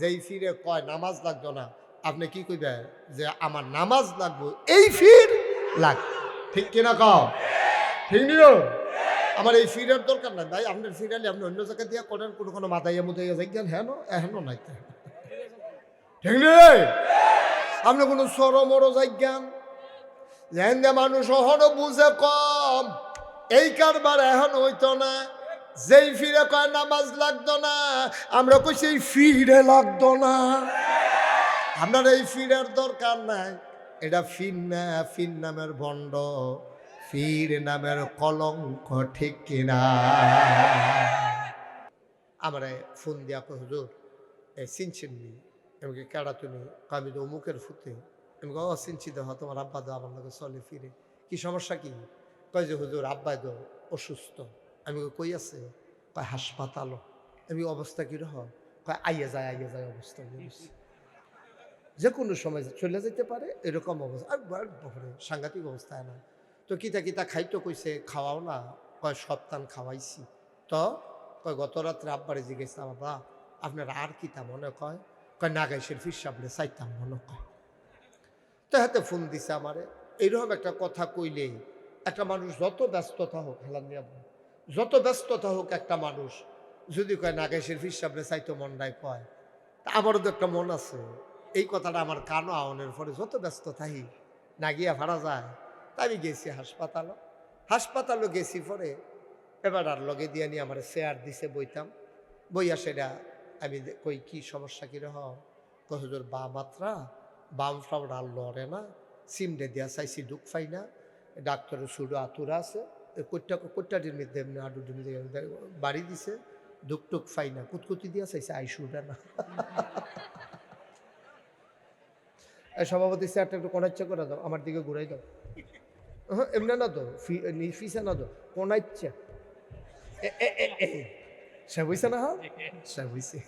যেই ফিরে কয়, নামাজ লাগতো না? আপনি কি কইবে যে, আমার নামাজ লাগবো, এই ফির লাগ ঠিক কিনা কও? ঠিক নিও? আমার এই ফিরের দরকার নাই। ভাই, আপনার ফিরালে আপনি অন্য জায়গায় দিয়ে করেন, কোনো কোনো মাথাইয়া মুথাইয়া যাইগেন হ্যাঁ এহেন নাই ঠিক নেই আপনি কোনো সর মরো যাইজ্ঞান যেন মানুষ অহনো বুঝে কম, এই কারবার এখন হইতো না। যেই ফিরে কয়, নামাজ লাগতো না। আমরা কইছি এই ফিরে লাগতো না। আপনার এই ফিরের দরকার নাই। এটা ফির না ফির নামের ভণ্ড, ফির নামের কলঙ্ক ঠিক কিনা? আমার ফোন দিয়া কই হুজুর, এই চিনছেন নি এমনকি কেডা তুমি? আমি তো অমুকের ফুতে। ও চিনছি দেহ, তোমার আব্বা দো আমার লগে চলে ফিরে। কি সমস্যা কি? কয় যে, হুজুর আব্বা দো অসুস্থ। আমি কই, আছে? কয় হাসপাতালও। আমি অবস্থা কি রহ? কয় আইয়া যায় আইয়া যায় অবস্থা যে কোনো সময় চলে যেতে পারে এরকম অবস্থা। আর বাপরে, সাংঘাতিক অবস্থায় না। তো কিতা কিতা খাইতো কইছে খাওয়াও না। কয় সপ্তাহ খাওয়াইছি। তো? কয় গত রাত্রে আব্বারে জিজ্ঞেস বাবা আপনার আর কিতা মনে কয়? কয় নাগাইশের ফির সাবলে চাইতাম মনে কয়। তো হাতে ফোন দিছে আমারে। এইরকম একটা কথা কইলেই একটা মানুষ যত ব্যস্ততা হোক হেলান নিয়ে যত ব্যস্ততা হোক একটা মানুষ, যদি কয় নাগাইশের ফির সাবলে চাইতো মনটাই কয়। তা আমারও তো একটা মন আছে। এই কথাটা আমার কানও আওনের পরে যত ব্যস্ত থাকি, না গিয়া ভাড়া যায়। তা আমি গেছি হাসপাতালও। হাসপাতালও গেছি পরে এবার আর লগে দিয়ে নিয়ে আমার চেয়ার দিছে বইতাম। বইয়া সেটা আমি কই, কি সমস্যা কি রহ কহজোর বা মাত্রা, বাম ফ্লাউড আর লড়ে না। সিমডে দিয়া চাইছি, দুঃখ পাই না। ডাক্তারের সুডো আতুরা আছে। কোটটা মধ্যে এমনি আডুডির মধ্যে বাড়ি দিছে দুঃখ টুক পাই না, কুতকুতি দিয়া চাইছে আই সুডা না। সভাপতি চেয়ারটা একটু কোনাচ্ছা করে দাও, আমার দিকে ঘুরাই দাও। হ্যাঁ এমনি না তো, ফি, নি- তো কোনাচ্ছা সে বুঝছে না হ্যাঁ? সে বুঝছে।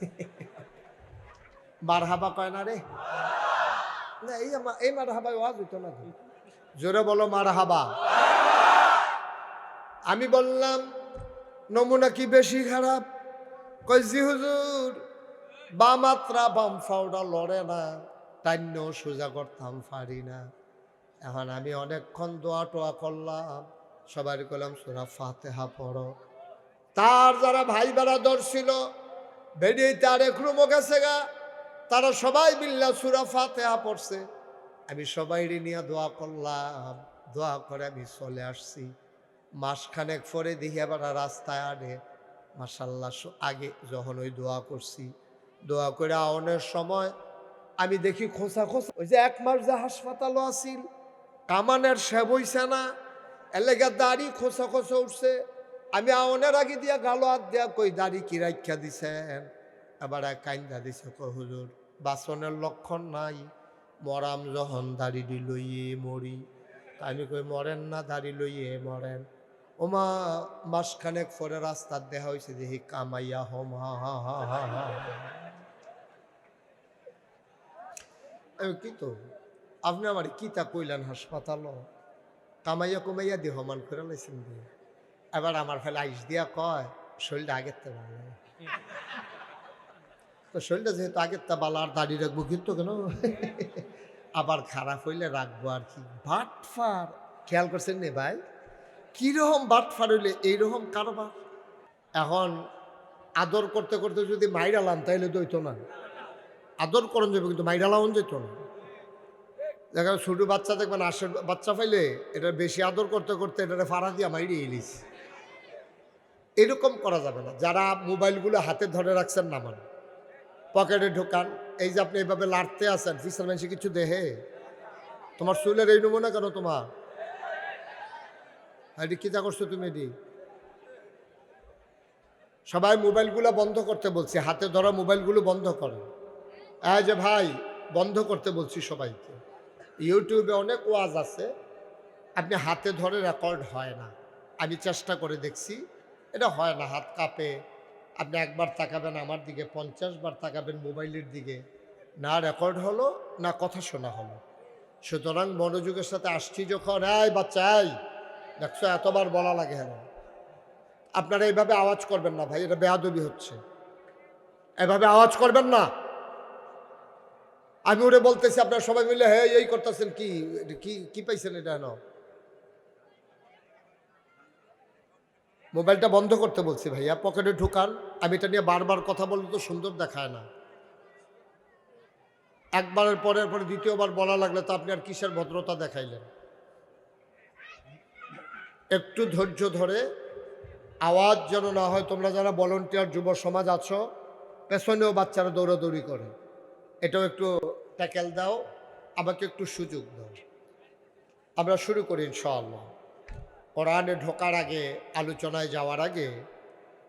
হাবা কয় না রে? না, এই এই মার হাবায় ওয়াজ হইতো না জোরে বলো মার হাবা আমি বললাম, নমুনা কি বেশি খারাপ? কই হুজুর বা মাত্রা বাম ফাউডা লড়ে না টান্য সোজা করতাম পারি না। এখন আমি অনেকক্ষণ দোয়া টোয়া করলাম, সবাই করলাম সুরা ফাতেহা পড়ো। তার যারা ভাই বেড়াদর ছিল, বেরিয়ে তার একরুমো গেছে গা, তারা সবাই মিল্লা সুরা ফাতেহা পড়ছে। আমি সবাই নিয়ে দোয়া করলাম, দোয়া করে আমি চলে আসছি। মাসখানেক পরে দেখি আবার রাস্তায় আনে। মাসাল্লাহ আগে যখন ওই দোয়া করছি, দোয়া করে আওনের সময় আমি দেখি খোঁচা খোঁচা, ওই যে এক মাস যে হাসপাতালও আসিল কামানের সেব হইছে না এলাকা দাড়ি খোঁচা খোঁচা উঠছে। আমি আওনের আগে দিয়া গালো হাত দিয়া কই, দাড়ি কি রাখা দিছেন? এবার এক কাইন্দা দিছে, কই, হুজুর, বাসনের লক্ষণ নাই, মরাম যখন দাড়ি লইয়ে মরি। আমি কই, মরেন না, দাড়ি লইয়ে মরেন। ওমা মাসখানেক পরে রাস্তার দেখা হয়েছে দেখি কামাইয়া হম, হা হা হা হা হা। কি তো, আপনি আমার কি তা কইলেন হাসপাতাল? কামাইয়া কমাইয়া দেহ মান করে লাইছেন দিয়ে এবার আমার ফেলে আইস দিয়া কয়, শরীরটা আগের তো ভালো। তো শরীরটা যেহেতু আগের তা ভালো, আর দাঁড়িয়ে রাখব কিন্তু কেন? আবার খারাপ হইলে রাখব আর কি। বাটফার খেয়াল করছেন নে ভাই? কীরকম বাটফার হইলে এইরকম কারবার এখন আদর করতে করতে যদি মাইরালাম তাইলে দইতো না। আদর করন যাবে কিন্তু মাইরা লাউন যেত না। দেখা ছোটো বাচ্চা দেখবেন আশের বাচ্চা পাইলে এটা বেশি আদর করতে করতে এটা ফাড়া দিয়া মাইরে এলিস। এরকম করা যাবে না। যারা মোবাইলগুলো হাতে ধরে রাখছেন না নামান পকেটে ঢোকান, এই যে আপনি এইভাবে লাড়তে আসেন ফিসার মানুষে কিছু দেহে? তোমার চুলের এই নমুনা কেন তোমার? এটি কি যা করছ তুমি এটি সবাই মোবাইলগুলো বন্ধ করতে বলছি, হাতে ধরা মোবাইলগুলো বন্ধ করো। এই যে ভাই, বন্ধ করতে বলছি সবাইকে। ইউটিউবে অনেক ওয়াজ আছে, আপনি হাতে ধরে রেকর্ড হয় না। আমি চেষ্টা করে দেখছি, এটা হয় না, হাত কাঁপে। আপনি একবার তাকাবেন আমার দিকে, পঞ্চাশ বার তাকাবেন মোবাইলের দিকে। না রেকর্ড হলো, না কথা শোনা হলো। সুতরাং মনোযোগের সাথে আসছি যখন, এই বাচ্চা, এই। দেখছ, এতবার বলা লাগে হ্যাঁ আপনারা এইভাবে আওয়াজ করবেন না ভাই, এটা বেয়াদবি হচ্ছে। এভাবে আওয়াজ করবেন না। আমি ওরে বলতেছি, আপনারা সবাই মিলে হ্যাঁ এই করতেছেন কি? কি পাইছেন এটা না মোবাইলটা বন্ধ করতে বলছি ভাইয়া, পকেটে ঢুকান। আমি এটা নিয়ে বারবার কথা বললে তো সুন্দর দেখায় না। একবারের পরের পরে দ্বিতীয়বার বলা লাগলে তো আপনি আর কিসের ভদ্রতা দেখাইলেন? একটু ধৈর্য ধরে, আওয়াজ যেন না হয় তোমরা যারা ভলেন্টিয়ার যুব সমাজ আছো, পেছনেও বাচ্চারা দৌড়াদৌড়ি করে। এটাও একটু ট্যাকেল দাও, আমাকে একটু সুযোগ দাও। আমরা শুরু করি ইনশাআল্লাহ। কোরআনে ঢোকার আগে, আলোচনায় যাওয়ার আগে,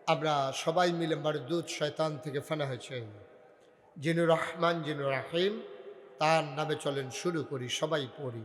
আমরা সবাই মিলে দুধ শয়তান থেকে ফানা হয়েছে। যিনি রহমান, যিনি রাহিম, তার নামে চলেন, শুরু করি, সবাই পড়ি।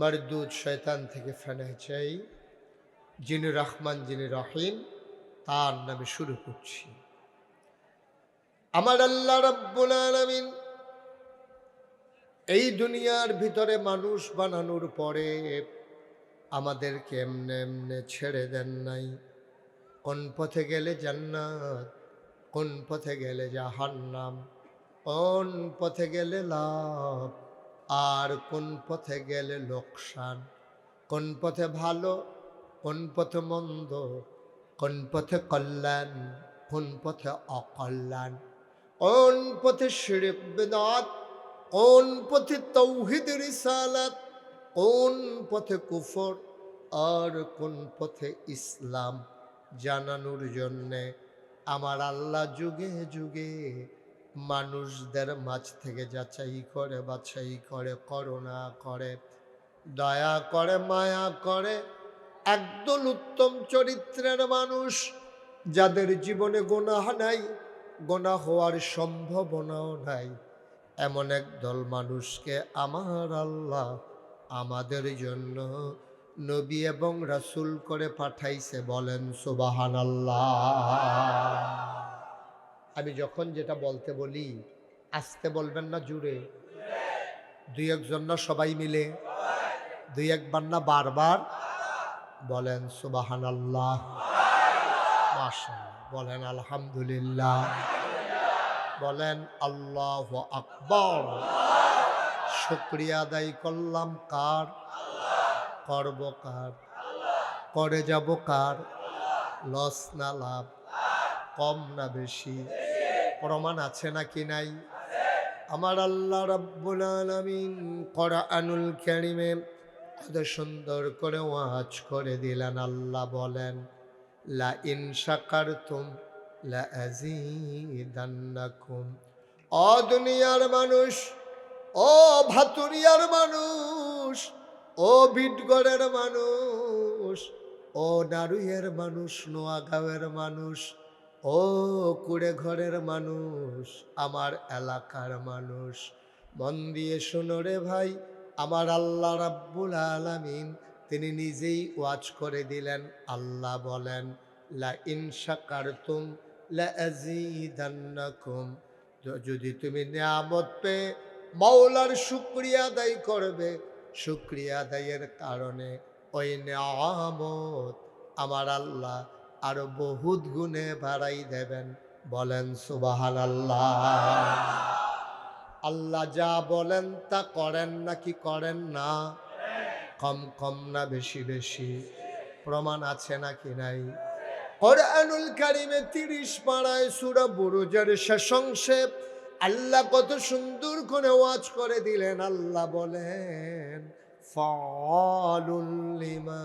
মারদুদ শয়তান থেকে ফেনা চাই যিনি রহমান, যিনি রহিম, তার নামে শুরু করছি। আমার আল্লাহ রব্বুল আলামিন এই দুনিয়ার ভিতরে মানুষ বানানোর পরে আমাদেরকে এমনে এমনে ছেড়ে দেন নাই। কোন পথে গেলে জান্নাত, কোন পথে গেলে জাহান্নাম, কোন পথে গেলে লাভ আর কোন পথে গেলে লোকসান? কোন পথে ভালো, কোন পথে মন্দ? কোন পথে কল্যাণ, কোন পথে অকল্যাণ? কোন পথে শিরিক বেদাত? কোন পথে তৌহিদ রিসালাত? কোন পথে কুফর? আর কোন পথে ইসলাম? জানানোর জন্যে আমার আল্লাহ যুগে যুগে মানুষদের মাছ থেকে যাচাই করে, বাছাই করে করোনা করে, দয়া করে, মায়া করে একদল উত্তম চরিত্রের মানুষ যাদের জীবনে গোনাহ নাই গোনা হওয়ার সম্ভাবনাও নাই। এমন একদল মানুষকে আমার আল্লাহ আমাদের জন্য নবী এবং রাসুল করে পাঠাইছে বলেন সুবাহান আমি যখন যেটা বলতে বলি, আসতে বলবেন না জুড়ে। দুই একজন না সবাই মিলে। দুই একবার না বারবার। বলেন সুবাহান আল্লাহ বলেন আলহামদুলিল্লাহ। বলেন আল্লাহ আকবর। শুক্রিয়া আদায় করলাম কার? করব কার? করে যাব কার? লস না লাভ? কম না বেশি? প্রমাণ আছে নাকি নাই? আমার আল্লাহ রাব্বুল আলামিন কোরআনুল কারীমে এত সুন্দর করে ওয়াজ করে দিলেন। আল্লাহ বলেন লা ইন শাকারতুম লা আযীদান্নাকুম ও দুনিয়ার মানুষ ও ভাতুরিয়ার মানুষ ও বিটগড়ের মানুষ ও নারুইয়ের মানুষ, নোয়াগাঁওয়ের মানুষ ও কুড়ে ঘরের মানুষ, আমার এলাকার মানুষ। মন দিয়ে শোনো রে ভাই, আমার আল্লাহ রাব্বুল আলামিন, তিনি নিজেই ওয়াজ করে দিলেন, আল্লাহ বলেন লা ইনশাকারতুম লা আযীদান্নাকুম যদি তুমি নিয়ামত পেয়ে মাওলার শুক্রিয়া আদায় করবে, শুক্রিয়া আদায়ের কারণে ওই নিয়ামত আমার আল্লাহ আরও বহুত গুণে বাড়াই দেবেন। বলেন সুবাহান আল্লাহ আল্লাহ যা বলেন তা করেন নাকি করেন না? কম কম না বেশি বেশি। প্রমাণ আছে নাকি নাই? কোরআনুল কারিমে তিরিশ পাড়ায় সুরা বুরুজের শেষাংশে আল্লাহ কত সুন্দর করে ওয়াজ করে দিলেন। আল্লাহ বলেন ফলুল্লিমা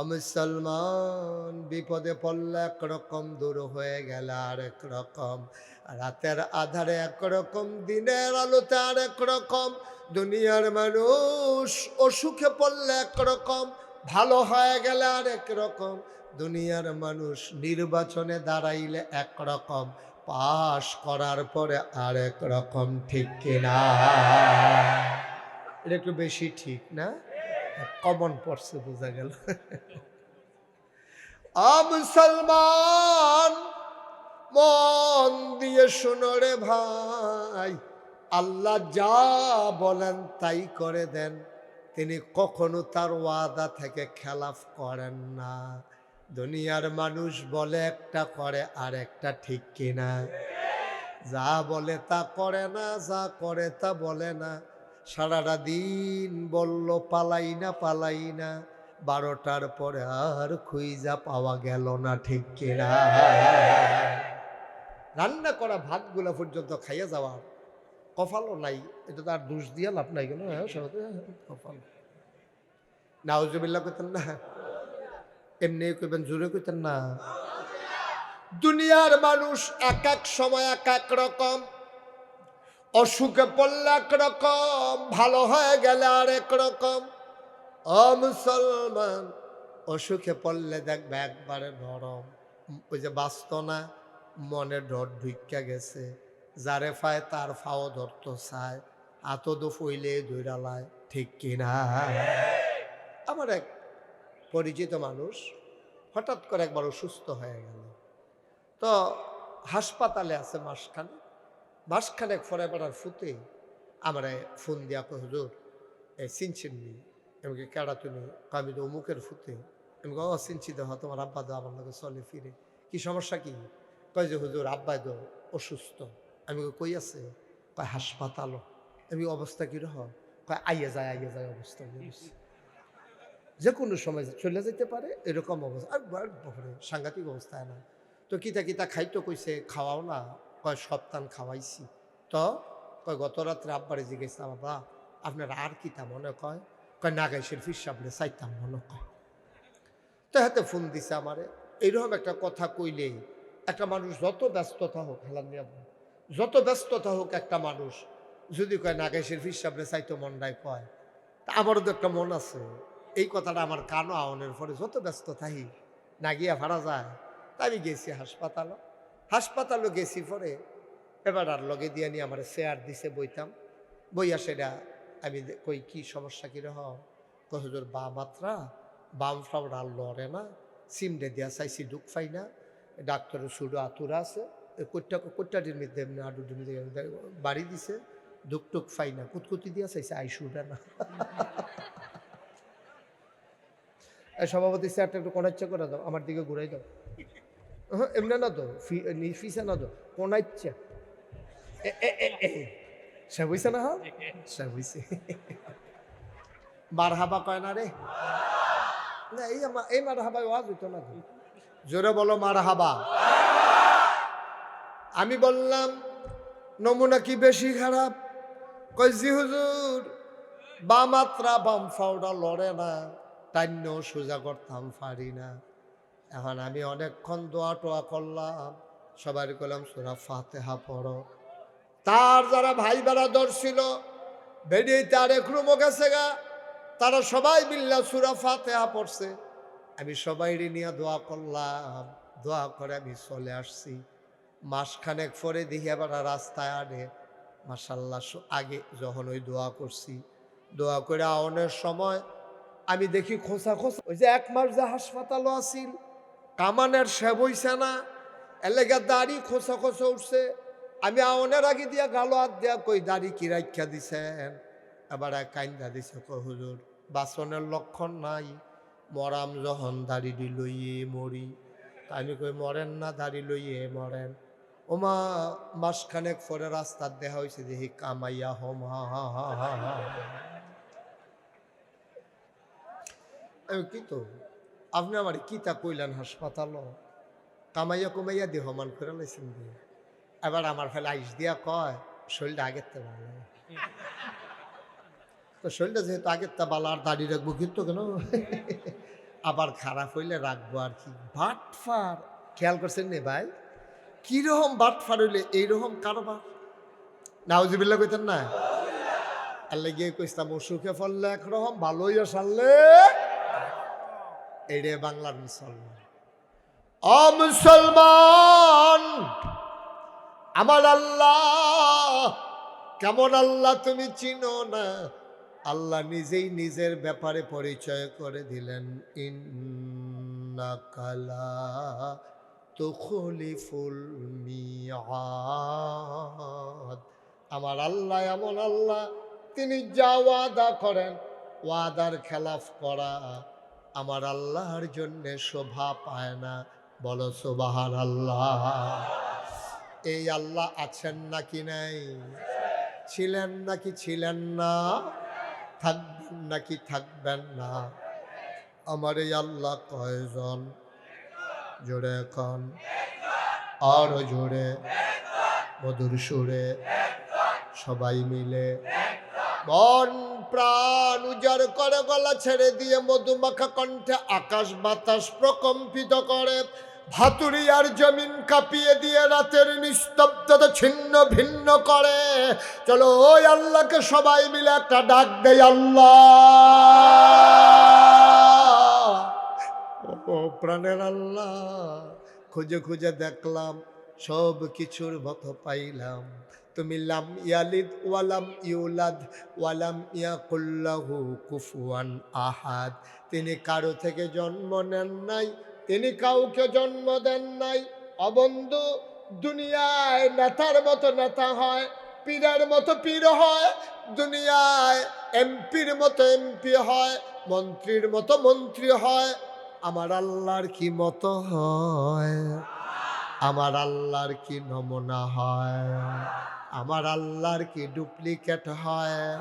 অমুসলমান বিপদে পড়লে একরকম দূর হয়ে গেলে আরেক রকম। রাতের আধারে একরকম দিনের আলোতে আরেক রকম। দুনিয়ার মানুষ অসুখে পড়লে একরকম ভালো হয়ে গেলে আরেক রকম। দুনিয়ার মানুষ নির্বাচনে দাঁড়াইলে একরকম পাশ করার পরে আরেক রকম, ঠিক কিনা? এটা একটু বেশি ঠিক, না? কমন পড়ছে, বোঝা গেল। মুসলমান মন দিয়ে শোনো রে ভাই, আল্লাহ যা বলেন তাই করে দেন। তিনি কখনো তার ওয়াদা থেকে খেলাফ করেন না। দুনিয়ার মানুষ বলে একটা করে, আর একটা ঠিক কিনা। যা বলে তা করে না, যা করে তা বলে না। সারাটা দিন বলল, পালাই না পালাই না, বারোটার পরে আর খুইজা পাওয়া গেল না ঠিক কিনা? রান্না করা ভাতগুলা পর্যন্ত খাইয়া যাওয়ার কফালও নাই। এটা তো আর দোষ দিয়া লাভ নাই কেন? হ্যাঁ সহজে কফাল নাউজুবিল্লাহ কইতেন না এমনি কইবেন, জোরে কইতেন না। দুনিয়ার মানুষ এক এক সময় এক এক রকম অসুখে পড়লে এক রকম, ভালো হয়ে গেলে আর এক রকম। অ মুসলমান, অসুখে পড়লে দেখবে একবারে নরম। ওই যে বাঁচত না মনে ডর ঢুইকা গেছে। যারে ফায় তার ফাও ধরতো চায়। আতো দো ফইলে দৈরালায় ঠিক কিনা আমার এক পরিচিত মানুষ হঠাৎ করে একবার অসুস্থ হয়ে গেল। তো হাসপাতালে আছে মাসখানে মাসখানেক পরে বেড়ার ফুতে আমার ফোন দিয়া কো হুজুর এ চিনছেন নি? এমনকি কেডা তুমি? তো অমুকের ফুতে ও চিনছি দেহ তোমার আব্বা দো আমার লগে চলে ফিরে। কি সমস্যা কি? কয় যে হুজুর আব্বা দো অসুস্থ। আমি কই, আছে? কয় হাসপাতালও। আমি অবস্থা কি রহ? কয় আইয়া যায় আইয়া যায় অবস্থা। যে কোনো সময় চলে যেতে পারে এরকম অবস্থা। আর সাংঘাতিক অবস্থায় না। তো কিতা কিতা খাইতো কইছে খাওয়াও না। কয় সপ্তাহ খাওয়াইছি। তো কয় গত রাত্রে আব্বারে জিজ্ঞেসলাম বাবা আপনার আর কি তা মনে কয়? কয় নাগাইশের ফির সামনে চাইতাম মনে কয়। তো হাতে ফোন দিছে আমারে। এইরকম একটা কথা কইলেই একটা মানুষ যত ব্যস্ততা হোক, হেলান যত ব্যস্ততা হোক একটা মানুষ যদি কয় নাগেশের ফির সামনে চাইতো মনটায় কয়, তা আমারও তো একটা মন আছে। এই কথাটা আমার কানো আওনের পরে যত ব্যস্ত থাকি না গিয়া ভাড়া যায়, তাই গেছি হাসপাতালও হাসপাতালও গেছি পরে। এবার আর লগে দিয়ে নিয়ে আমার চেয়ার দিছে বইতাম। বইয়া সেটা আমি কই, কি সমস্যা, কি রহ কহজোর বা মাত্রা? বাম ফ্লাউড আর লড়ে না। সিমডে দিয়া চাইছি, দুঃখ পাই না। ডাক্তারের সুডো আতুরা আছে। কোট্টা কোট্টাটির মধ্যে এমনি আডুটির মধ্যে বাড়ি দিছে। দুঃখ টুক পাই না। কুতকুতি দিয়া চাইছে আইসুটা না। এই সভাপতি স্যারটা একটু কোনাচ্ছা করে দাও, আমার দিকে ঘুরাই দাও। হ্যাঁ এমনি না তো ফিসা না তো এ সে বুঝছে না? হ্যাঁ সে বুঝছে। মার হাবা কয় না রে? না, এই এই মার হাবায় ওয়াজ হইতো না। জোরে বলো মার হাবা আমি বললাম, নমুনা কি বেশি খারাপ? কই জি হুজুর বা মাত্রা বাম ফাউডা লড়ে না টাইন্যও সোজা করতাম পারি না। এখন আমি অনেকক্ষণ দোয়া টোয়া করলাম। সবাই করলাম সুরা ফাতেহা পড়ো। তার যারা ভাই বেড়াদর ছিল বেরিয়ে তার একরুমো গেছে গা। তারা সবাই মিল্লা সুরা ফাতেহা পড়ছে। আমি সবাই নিয়ে দোয়া করলাম। দোয়া করে আমি চলে আসছি। মাসখানেক পরে দেখি আবার রাস্তায় আনে। মাসাল্লাহ আগে যখন ওই দোয়া করছি, দোয়া করে আওনের সময় আমি দেখি খোঁচা খোঁচা ওই যে এক মাস যে হাসপাতালও আছিল কামানের সেব হইছে না এলাকার দাড়ি খোঁচা খোঁচা উঠছে। আমি আওনের আগে দিয়া গালো হাত দিয়া কই, দাড়ি কি রাখা দিছেন? এক কাইন্দা দিছে, কই হুজুর, বাসনের লক্ষণ নাই, মরাম যখন দাড়ি লইয়ে মরি। আমি কই, মরেন না, দাড়ি লইয়ে মরেন। ওমা, মাসখানেক পরে রাস্তার দেখা হয়েছে দেখি কামাইয়া হম, হা হা হা হা হা। আমি কি তো? আপনি আমার কি তা কইলেন হাসপাতাল? কামাইয়া কমাইয়া দেহ মান করে লাইছেন দিয়ে এবার আমার ফেলে আইস দিয়া কয়, শরীরটা আগের তো ভালো। তো শরীরটা যেহেতু আগের তা বালা আর দাড়ি রাখব কিন্তু কেন? আবার খারাপ হইলে রাখব আর কি। বাটফার। খেয়াল করছেন নে ভাই? কীরকম বাটফার হইলে এইরকম কারবার? নাউজিবিল্লা কইতেন না? আল্লাহ গিয়ে কইতাম অসুখে ফললে একরকম, ভালোই সারলে এইরে বাংলার মুসলমান। অ মুসলমান, আমার আল্লাহ, কেমন আল্লাহ তুমি চিনো না? আল্লাহ নিজেই নিজের ব্যাপারে পরিচয় করে দিলেন আমার আল্লাহ এমন আল্লাহ, তিনি যা ওয়াদা করেন, ওয়াদার খেলাফ করা আমার আল্লাহর জন্যে শোভা পায় না। বলো সোবাহার আল্লাহ এই আল্লাহ আছেন নাকি নাই? ছিলেন নাকি ছিলেন না? থাকবেন নাকি থাকবেন না? আমার এই আল্লাহ কয়জন? জোরে এখন আরও জোরে। মধুর সুরে। সবাই মিলে। মন প্রাণ উজাড় করে, গলা ছেড়ে দিয়ে মধুমাখা কণ্ঠে আকাশ বাতাস প্রকম্পিত করে। ভাতুরিয়ার জমিন কাঁপিয়ে দিয়ে রাতের নিস্তব্ধতা ছিন্ন ভিন্ন করে। চলো ওই আল্লাহকে সবাই মিলে একটা ডাক দেয় আল্লাহ। ও প্রাণের আল্লাহ, খুঁজে খুঁজে দেখলাম সব কিছুর মতো পাইলাম। তুমি লাম ইয়ালিদ ওয়ালাম ইউলাদ ওয়ালাম ইয়াকুল্লাহু কুফুয়ান আহাদ। তিনি কারও থেকে জন্ম নেন নাই, তিনি কাউকে জন্ম দেন নাই। অবন্ধু দুনিয়ায় নেতার মতো নেতা হয়, পীরের মতো পীর হয়, দুনিয়ায় এমপির মতো এমপি হয়, মন্ত্রীর মতো মন্ত্রী হয়। আমার আল্লাহর কি মতো হয়? আমার আল্লাহর কি নমুনা হয়? আমার আল্লাহর কি ডুপ্লিকেট হয়?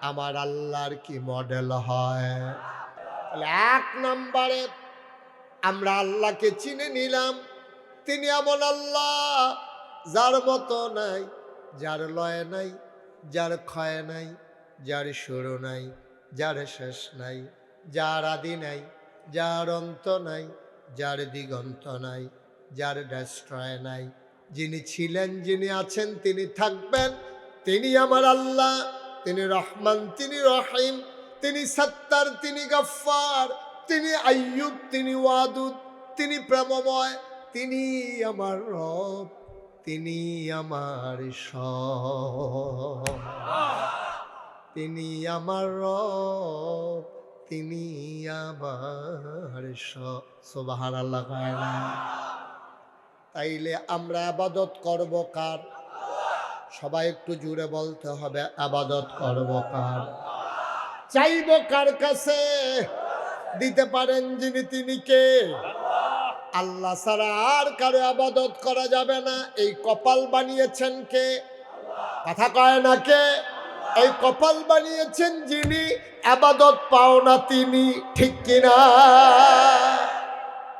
আমার আল্লাহর কি মডেল হয়? এক নম্বরে আমরা আল্লাহকে চিনে নিলাম। তিনি এমন আল্লাহ যার মতো নাই, যার লয় নাই, যার ক্ষয় নাই, যার শুরু নাই, যার শেষ নাই, যার আদি নাই, যার অন্ত নাই, যার দিগন্ত নাই, যার ডেস্ট্রয় নাই যিনি ছিলেন, যিনি আছেন, তিনি থাকবেন। তিনি আমার আল্লাহ, তিনি রহমান, তিনি রহিম, তিনি সত্তার, তিনি গফ্ফার, তিনি আইয়ুব, তিনি ওয়াদুদ, তিনি প্রেমময়, তিনি আমার রব, তিনি আমার সব তিনি আমার রব, তিনি আমার সোবাহার আল্লাহ তাইলে আমরা আবাদত করব কার? সবাই একটু জুড়ে বলতে হবে, আবাদত করব কার? চাইব কার কাছে? দিতে পারেন যিনি তিনি কে? আল্লাহ ছাড়া আর কারও আবাদত করা যাবে না। এই কপাল বানিয়েছেন কে? কথা কয় না কে? এই কপাল বানিয়েছেন যিনি, আবাদত পাও না তিনি, ঠিক কিনা?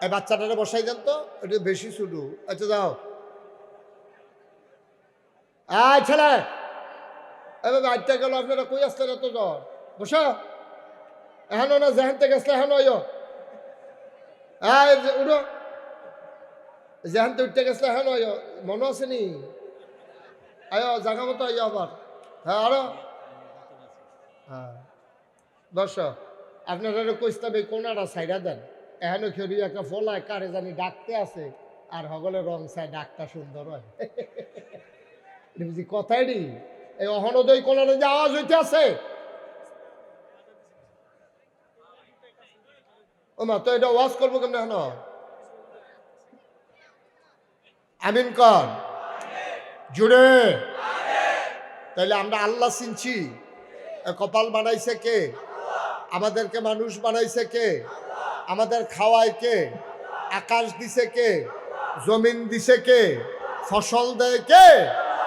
এই বাচ্চাটারে বসাই দেন তো, একটু বেশি শুধু আচ্ছা যাও। আয় ছেলে এবার বাড়িতে গেল, আপনারা কই আসলেন এত জ্বর বসো। এহানো না যেহেন থেকে আসলে এহানো আয়ো আয় উঠো। যেহেন তো উঠতে গেছলে এহানো আয়ো মনে আছে নি? আয়ো জাগা মতো আইও আবার। হ্যাঁ আরও। হ্যাঁ। দর্শক আপনারা কইস্তাম এই কোনাটা সাইডা দেন। এখানে খেরি একটা ফলায় কারে জানি ডাকতে আছে, আর হগলে রং চাই ডাকটা সুন্দর হয়। বুঝি কথাই নি এই অহনদয় কোনারে যে আওয়াজ হইতে আছে ও মা, তো এটা ওয়াজ করব কেমন আমিন কর। জুড়ে। তাইলে আমরা আল্লাহ চিনছি। কপাল বানাইছে কে? আমাদেরকে মানুষ বানাইছে কে? আমাদের খাওয়ায় কে? আকাশ দিছে কে? জমিন দিছে কে? ফসল দেয় কে?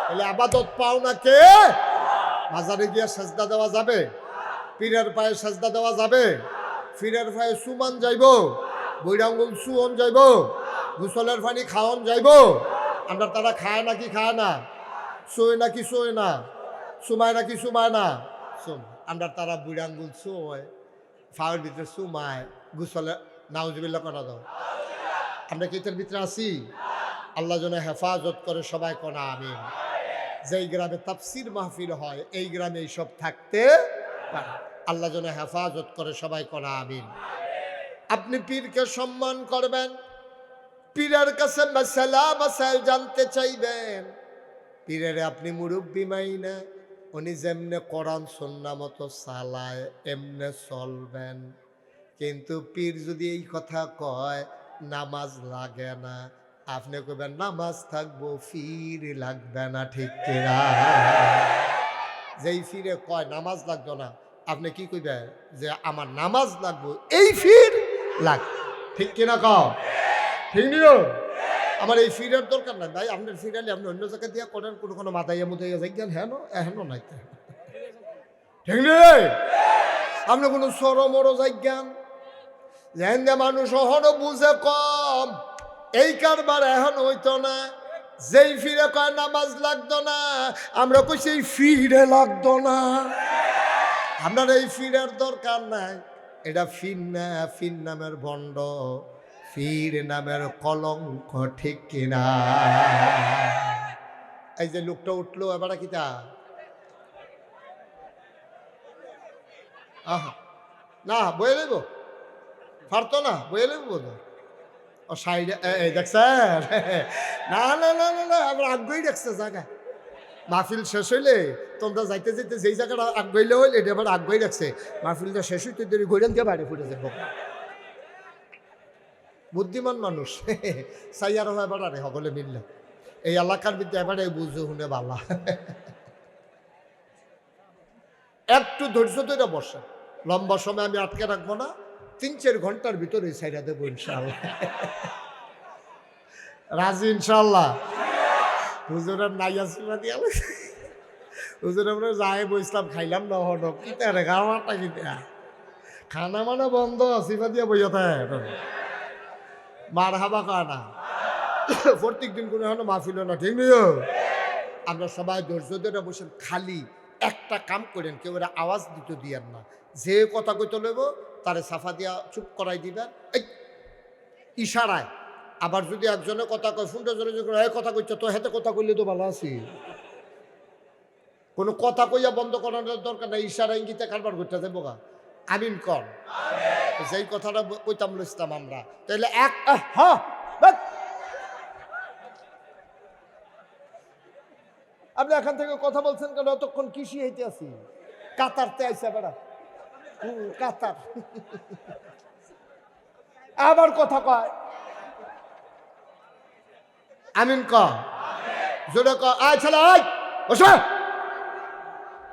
তাহলে আবাদত পাও না কে? বাজারে গিয়ে সাজদা দেওয়া যাবে? পীরের পায়ে সাজদা দেওয়া যাবে? ফিরের পায়ে সুমান যাইব? বৈরাঙ্গুল সুয়ন যাইব? গুসলের পানি খাওয়ন যাইব? আমরা তারা খায় নাকি খায় না? শোয় নাকি শোয় না? সুমায় নাকি সুমায় না? আমরা তারা বুড়ি আঙ্গুল চুময় ফাওয়ার ভিতরে চুমায় গুসলে নাউজবিল্লা করা দাও। আমরা কি এটার ভিতরে আছি? আল্লাহ যেন হেফাজত করে সবাই কোনা, আমিন। যেই গ্রামে তাফসির মাহফিল হয়, এই গ্রামে এইসব থাকতে আল্লাহ যেন হেফাজত করে সবাই কোনা, আমিন। আপনি পীরকে সম্মান করবেন, পীরের কাছে জানতে চাইবেন। পীরের আপনি মুরব্বী মাইনা উনি যেমনে কোরআন, সন্না মতো চালায়, এমনে চলবেন। কিন্তু পীর যদি এই কথা কয়, নামাজ লাগে না। আপনি কইবেন, নামাজ থাকব, ফির লাগবে না। ঠিক কিনা? যেই ফিরে কয়, নামাজ লাগতো না। আপনি কি কইবেন? যে, আমার নামাজ লাগবো, এই ফির লাগ ঠিক কিনা কও? ঠিক নিও আমার এই ফিরের দরকার নাই। ভাই, আপনার ফিরালে আপনি অন্য জায়গায় দিয়া করেন, কোনো কোনো মাথাইয়া মুথাইয়া যাই গেল হেন, এহেন নাই ঠিক নেই আপনি কোনো সর মরো যে মানুষ অহন বুঝে কম। এই কারবার এখন হইতো না। যেই ফিরে কয় নামাজ লাগতো না, আমরা কইছি এই ফিরে লাগতো না। আপনার এই ফিরের দরকার নাই। এটা ফির না ফির নামের ভণ্ড। ফির নামের কলঙ্ক ঠিক কিনা। এই যে লোকটা উঠল, এবার কিতা? আহা। না, বয়ে লইব? পারতো না লইব বোধ ও সাইডে এই দেখছেন? না না না না না, আবার আগ্রহী দেখছে জায়গা। মাহফিল শেষ হইলে তোমরা যাইতে যাইতে যেই জায়গাটা আগ্রহীলে হইলে এটা আবার আগ্রহী রাখছে মাহফিলটা শেষ হইতে দেরি গৈরান দিয়ে বাইরে ফুটে যাব। বুদ্ধিমান মানুষ। সাইয়ার হয় এবার আরে সকলে মিললে। এই এলাকার ভিতরে এবারে বুঝে, শুনে বালা। একটু ধৈর্য ধরে বসে। লম্বা সময় আমি আটকে রাখব না। তিন চার ঘণ্টার ভিতরে সাইডা দেবো ইনশাল্লাহ রাজি ইনশাল্লাহ হুজুরের নাই আসিবা দিয়া হুজুর আমরা যাই বইসলাম খাইলাম না হন। কিতা রে খাওয়াটা কিতা। খানা মানে বন্ধ আসিবা দিয়া বইয়া থাকে। মার হাবা কয় না প্রত্যেক দিন কোনো এখনও মাহফিল না ঠিক নেই আমরা সবাই ধৈর্য ধরে বসেন খালি একটা কাম করেন কেউ এরা আওয়াজ দিতে দিয়েন না। যে কথা কইতে লইব তারে সাফা দিয়া চুপ করাই দিবেন। এই ইশারায়। আবার যদি একজনে কথা কয় ফোনটা জনে যখন এই কথা কইছে তো হেতে কথা কইলে তো ভালো আছি। কোনো কথা কইয়া বন্ধ করানোর দরকার নাই ইশারা ইঙ্গিতে কারবার করতে যাব গা। আমিন কর যেই কথাটা কইতাম লইতাম আমরা। তাহলে এক আহ, হ! আপনি এখান থেকে কথা বলছেন কেন? অতক্ষণ কৃষি হইতে আছি। কাতারতে আইসা, বেড়া। কাতার। আবার কথা কয়। আমিন ক। জোরে ক। আয়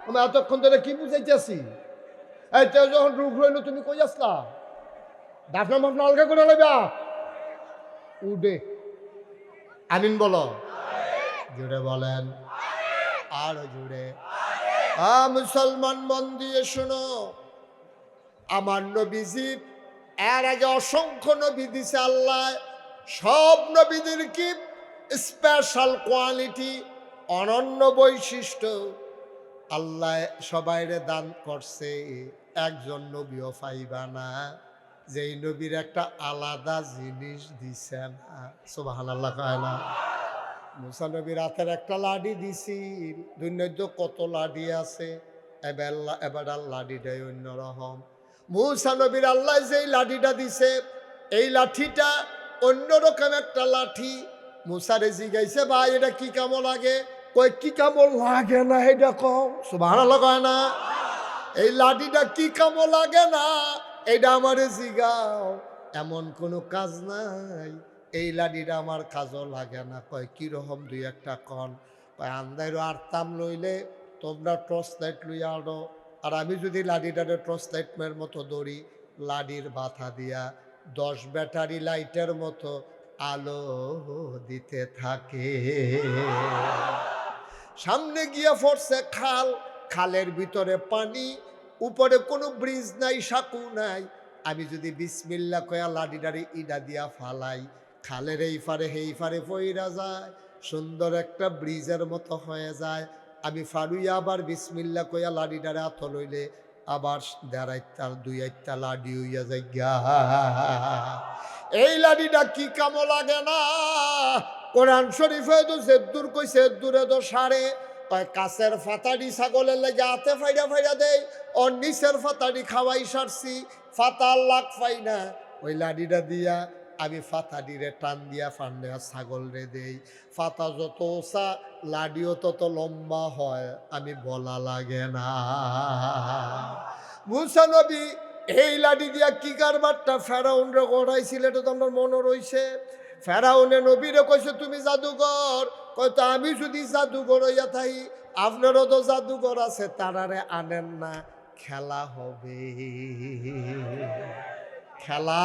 আমি এতক্ষণ ধরে কি বুঝাইতেছি এই তো যখন রুখ রইল, তুমি কই আসলা? ডাকনা মাফনা অলগা করে লইবা? উডে। আমিন বলো। জুড়ে বলেন। আরও জুড়ে। আ মুসলমান মন দিয়ে শোনো। আমার নবীজি, এর আগে অসংখ্য নবী দিছে আল্লাহ। সব নবীদের কি স্পেশাল কোয়ালিটি অনন্য বৈশিষ্ট্য? আল্লাহ সবাইরে দান করছে, একজন নবীও পাইবা না। যেই নবীর একটা আলাদা জিনিস দিছে না। সোবাহান আল্লাহ কয় না মুসা নবীর হাতের একটা লাডি দিছি, দুর্নৈদ্য কত লাডি আছে, এবার এবার আর লাডিটাই অন্যরকম মুসা নবীর আল্লাহ যেই লাঠিটা দিছে, এই লাঠিটা অন্যরকম একটা লাঠি। মুসারে জিগাইছে ভাই, এটা কি কামো লাগে? কই কি কামো লাগে না, এটা কম সুবাহ কয় না। এই লাঠিটা কি কামো লাগে না, এটা আমারে জিগাও। এমন কোনো কাজ নাই। এই লাঠিটা আমার কাজও লাগে না। কয় কীরকম দুই একটা কন? কয় আন্দাইরও আরতাম লইলে তোমরা টর্চ লাইট লইয়া আনো। আর আমি যদি লাডিটারে টর্চ লাইটের মতো দৌড়ি লাডির বাথা দিয়া দশ ব্যাটারি লাইটের মতো আলো দিতে থাকে। সামনে গিয়া পড়ছে খাল, খালের ভিতরে পানি, উপরে কোনো ব্রিজ নাই, সাকু নাই। আমি যদি বিসমিল্লা কয়া লাডিডারি ইডা দিয়া ফালাই খালের এই ফারে হেই ফারে পইরা যায়, সুন্দর একটা ব্রিজের মতো হয়ে যায়। আমি ফারুইয়া আবার বিসমিল্লা কইয়া লাডিটারে হাত লইলে আবার দেড় আইতা দুই আইতা লাডি হইয়া যাই এই লাডিটা কি কামো লাগে না? কোরআন শরীফে তো জেদ্দুর কইছে দূরে তো সারে। কাছের ফাতাডি ছাগলের লেগে হাতে ফাইডা ফাইডা দেই ওর নিচের ফাতাডি খাওয়াই সারছি, ফাতা লাগ পাই না। ওই লাডিটা দিয়া আমি ফাতাডিরে টান দিয়া ফান্ডে ছাগল রে দেই। ফাতা যত ওসা লাডিও তত লম্বা হয়, আমি বলা লাগে না। মুসা নবী, এই লাডি দিয়া কি কারবারটা ফেরাউন রে গড়াইছিল, এটা তো আমার মনে রইছে। ফেরাউনে নবীরে কইছে, তুমি জাদুঘর। কয়তো আমি যদি জাদুঘর হইয়া থাই, আপনারও তো জাদুঘর আছে, তারারে আনেন না, খেলা হবে। খেলা